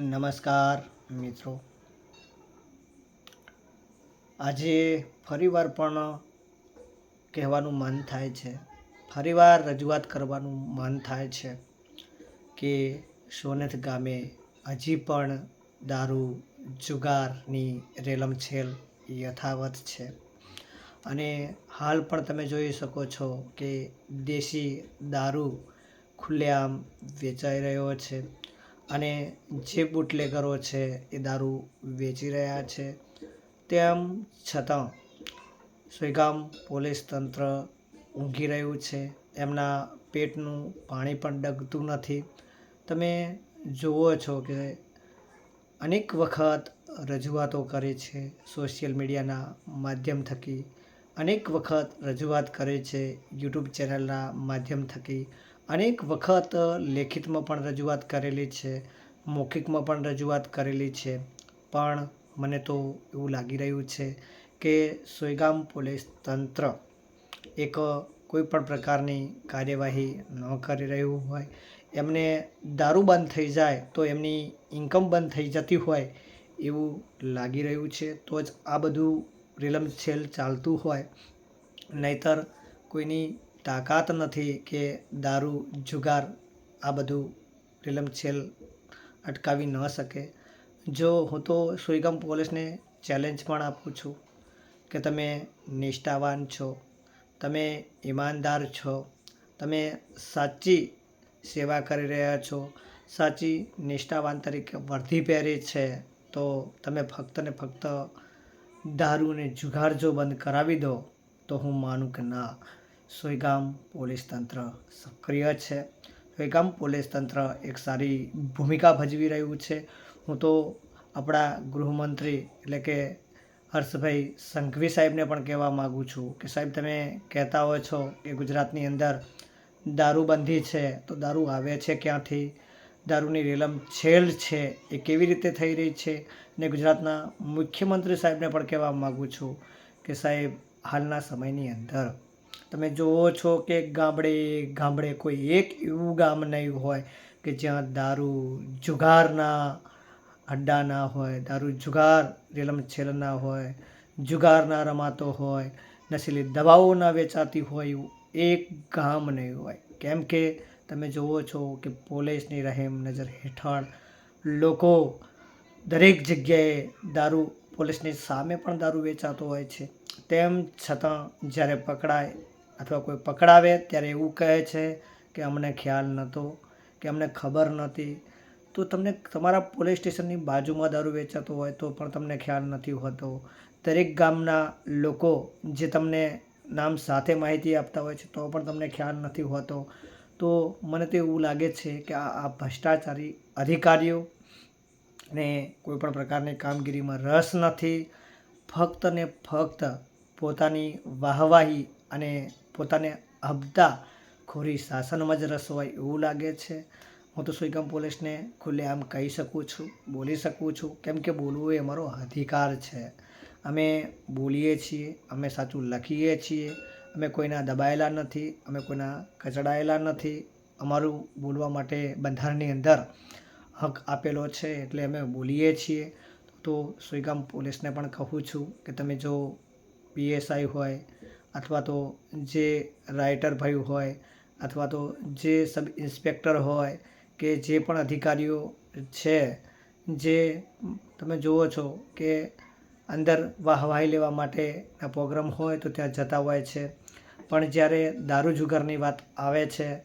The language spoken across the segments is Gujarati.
નમસ્કાર, મિત્રો. આજે ફરીવાર પણ કહેવાનું મન થાય છે. ફરીવાર રજૂઆત કરવાનું મન થાય છે કે સોનેથ ગામે હજી પણ દારૂ જુગારની રેલમછેલ યથાવત છે. અને હાલ પણ તમે જોઈ શકો છો કે દેશી દારૂ ખુલ્લેઆમ વેચાઈ રહ્યો છે. અને જે બુટલેગરો છે એ દારૂ વેચી રહ્યા છે, તેમ છતાં સુઈગામ પોલીસ તંત્ર ઊંઘી રહ્યું છે. એમના પેટનું પાણી પણ ડગતું નથી. તમે જુઓ છો કે અનેક વખત રજૂઆતો કરે છે સોશિયલ મીડિયાના માધ્યમ થકી. અનેક વખત રજૂઆત કરે છે યુટ્યુબ ચેનલના માધ્યમ થકી. અનેક વખત લેખિતમાં પણ રજૂઆત કરેલી છે, મૌખિકમાં પણ રજૂઆત કરેલી છે. પણ મને તો એવું લાગી રહ્યું છે કે સોયગામ પોલીસ તંત્ર એક કોઈ પણ પ્રકારની કાર્યવાહી ન કરી રહ્યું હોય. એમને દારૂ બંધ થઈ જાય તો એમની ઇન્કમ બંધ થઈ જતી હોય એવું લાગી રહ્યું છે. તો જ આ બધું રેલમછેલ ચાલતું હોય. નહીતર કોઈની તાકાત નથી કે દારૂ, જુગાર આ બધું રેલમછેલ અટકાવી ન શકે. જો હું તો સુઈગામ પોલીસને ચેલેન્જ પણ આપું છું કે તમે નિષ્ઠાવાન છો, તમે ઈમાનદાર છો, તમે સાચી સેવા કરી રહ્યા છો, સાચી નિષ્ઠાવાન તરીકે વર્ધી પહેરી છે, તો તમે ફક્ત ને ફક્ત દારૂને જુગાર જો બંધ કરાવી દો, તો હું માનું કે ના સોયગામ પોલીસ તંત્ર સક્રિય છે. સોયગામ પોલીસ તંત્ર એક સારી ભૂમિકા ભજવી રહ્યું છે. હું તો આપણા ગૃહમંત્રી એટલે કે હર્ષભાઈ સંઘવી સાહેબને પણ કહેવા માગું છું કે સાહેબ, તમે કહેતા હોય છો કે ગુજરાતની અંદર દારૂબંધી છે, તો દારૂ આવે છે ક્યાંથી? દારૂની રેલમ છેલ છે, એ કેવી રીતે થઈ રહી છે? ને ગુજરાતના મુખ્યમંત્રી સાહેબને પણ કહેવા માગું છું કે સાહેબ, હાલના સમયની અંદર તમે જુઓ છો કે ગામડે ગામડે કોઈ એક એવું ગામ નહીં હોય કે જ્યાં દારૂ જુગારના અડ્ડા ના હોય, દારૂ જુગાર રેલમ છેલ ના હોય, જુગારના રમાતો હોય, નશીલી દવાઓ ના વેચાતી હોય એવું એક ગામ નહીં હોય. કેમ કે તમે જુઓ છો કે પોલીસની રહેમ નજર હેઠળ લોકો દરેક જગ્યાએ દારૂ પોલીસની સામે પણ દારૂ વેચાતો હોય છે. તેમ છતાં જ્યારે પકડાય અથવા કોઈ પકડાવે ત્યારે એવું કહે છે કે અમને ખ્યાલ નહોતો, કે અમને ખબર નહોતી. તો તમને તમારા પોલીસ સ્ટેશનની બાજુમાં દારૂ વેચાતો હોય તો પણ તમને ખ્યાલ નથી હોતો. દરેક ગામના લોકો જે તમને નામ સાથે માહિતી આપતા હોય છે તો પણ તમને ખ્યાલ નથી હોતો. તો મને તો એવું લાગે છે કે આ ભ્રષ્ટાચારી અધિકારીઓ ને કોઈ પણ પ્રકારની કામગીરીમાં રસ નથી. ફક્ત ને ફક્ત પોતાની વાહવાહી અને પોતાને હબતા ખોરી શાસનમાં જ રસ હોય એવું લાગે છે. હું તો સુઈગામ પોલીસને ખુલ્લેઆમ કહી શકું છું, બોલી શકું છું. કેમ કે બોલવું એ અમારો અધિકાર છે. અમે બોલીએ છીએ, અમે સાચું લખીએ છીએ. અમે કોઈના દબાયેલા નથી, અમે કોઈના કચડાયેલા નથી. અમારું બોલવા માટે બંધારણની અંદર હક આપેલો છે એટલે અમે બોલીએ છીએ. તો સુઈગામ પોલીસને પણ કહું છું કે તમે જો પીએસઆઈ હોય અથવા તો જે રાઇટર ભાઈ હોય અથવા તો જે સબ ઇન્સ્પેક્ટર હોય કે જે પણ અધિકારીઓ છે, જે તમે જુઓ છો કે અંદર વાહવાહી લેવા માટેના પ્રોગ્રામ હોય તો ત્યાં જતા હોય છે. પણ જ્યારે દારૂ જુગારની વાત આવે છે,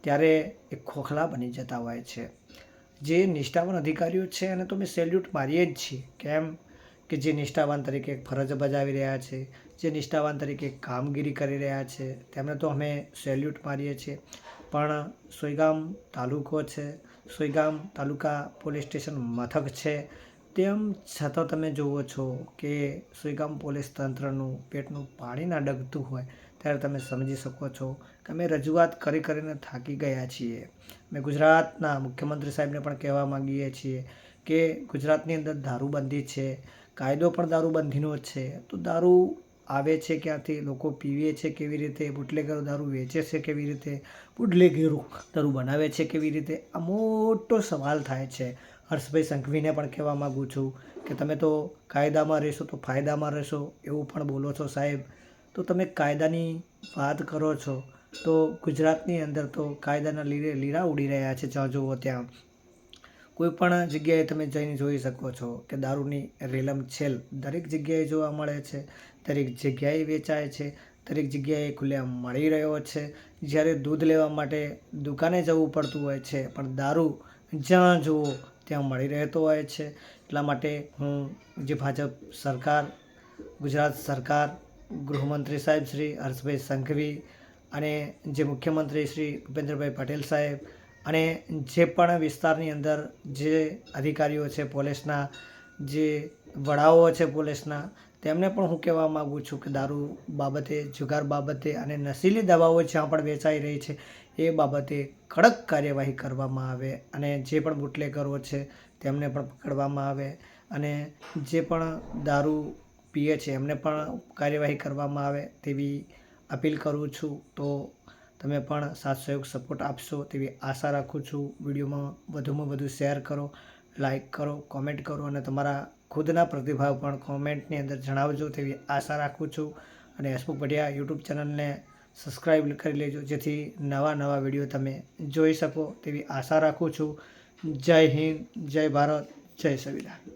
ત્યારે એ ખોખલા બની જતા હોય છે. જે નિષ્ઠાવાન અધિકારીઓ છે એને તો અમે સેલ્યુટ મારીએ જ છીએ. કેમ? કે જે નિષ્ઠાવાન તરીકે ફરજ બજાવી રહ્યા છે, જે નિષ્ઠાવાન તરીકે કામગીરી કરી રહ્યા છે, તેમને તો અમે સેલ્યુટ મારીએ છીએ. પણ સોયગામ તાલુકો છે સોયગામ તાલુકા પોલીસ સ્ટેશન મથક છે, તેમ છતાં તમે જુઓ છો કે સોયગામ પોલીસ તંત્રનું પેટનું પાણી ના ડગતું હોય, ત્યારે તમે સમજી શકો છો કે અમે રજૂઆત કરી કરીને થાકી ગયા છીએ. મેં ગુજરાતના મુખ્યમંત્રી સાહેબને પણ કહેવા માંગીએ છીએ કે ગુજરાતની અંદર દારૂબંધી છે કાયદો પણ દારૂબંધીનો જ છે. તો દારૂ આવે છે ક્યાંથી? લોકો પીવે છે કેવી રીતે? બુટલેગરો દારૂ વેચે છે કેવી રીતે? બુટલેગેરો દારૂ બનાવે છે કેવી રીતે? આ મોટો સવાલ થાય છે. હર્ષભાઈ સંઘવીને પણ કહેવા માગું છું કે તમે તો કાયદામાં રહેશો તો ફાયદામાં રહેશો એવું પણ બોલો છો સાહેબ. તો તમે કાયદાની વાત કરો છો તો ગુજરાતની અંદર તો કાયદાના લીરે લીરા ઉડી રહ્યા છે જ્યાં જુઓ ત્યાં. કોઈ પણ જગ્યાએ તમે જઈને જોઈ શકો છો કે દારૂની રેલમ છેલ દરેક જગ્યાએ જોવા મળે છે, દરેક જગ્યાએ વેચાય છે, દરેક જગ્યાએ ખુલ્લેઆમ મળી રહ્યો છે. જ્યારે દૂધ લેવા માટે દુકાને જવું પડતું હોય છે, પણ દારૂ જ્યાં જુઓ ત્યાં મળી રહેતો હોય છે. એટલા માટે હું જે ભાજપ સરકાર, ગુજરાત સરકાર, ગૃહમંત્રી સાહેબ શ્રી હર્ષભાઈ સંઘવી અને જે મુખ્યમંત્રી શ્રી ભૂપેન્દ્રભાઈ પટેલ સાહેબ અને જે પણ વિસ્તારની અંદર જે અધિકારીઓ છે પોલીસના, જે વડાઓ છે પોલીસના, તેમને પણ હું કહેવા માગું છું કે દારૂ બાબતે, જુગાર બાબતે અને નશીલી દવાઓ જ્યાં પણ વેચાઈ રહી છે, એ બાબતે કડક કાર્યવાહી કરવામાં આવે અને જે પણ બુટલેગરો છે તેમને પણ પકડવામાં આવે અને જે પણ દારૂ પીએ છે એમને પણ કાર્યવાહી કરવામાં આવે તેવી અપીલ કરું છું. તો તમે પણ સાથ સહયોગ સપોર્ટ આપશો તેવી આશા રાખું છું. વિડીયોમાં વધુમાં વધુ શેર કરો લાઈક કરો કોમેન્ટ કરો અને તમારા ખુદના પ્રતિભાવ પણ કોમેન્ટની અંદર જણાવજો તેવી આશા રાખું છું. અને હસમુખ પઢિયા યુટ્યુબ ચેનલને સબસ્ક્રાઈબ કરી લેજો, જેથી નવા નવા વીડિયો તમે જોઈ શકો તેવી આશા રાખું છું. જય હિન્દ, જય ભારત, જય સંવિધાન.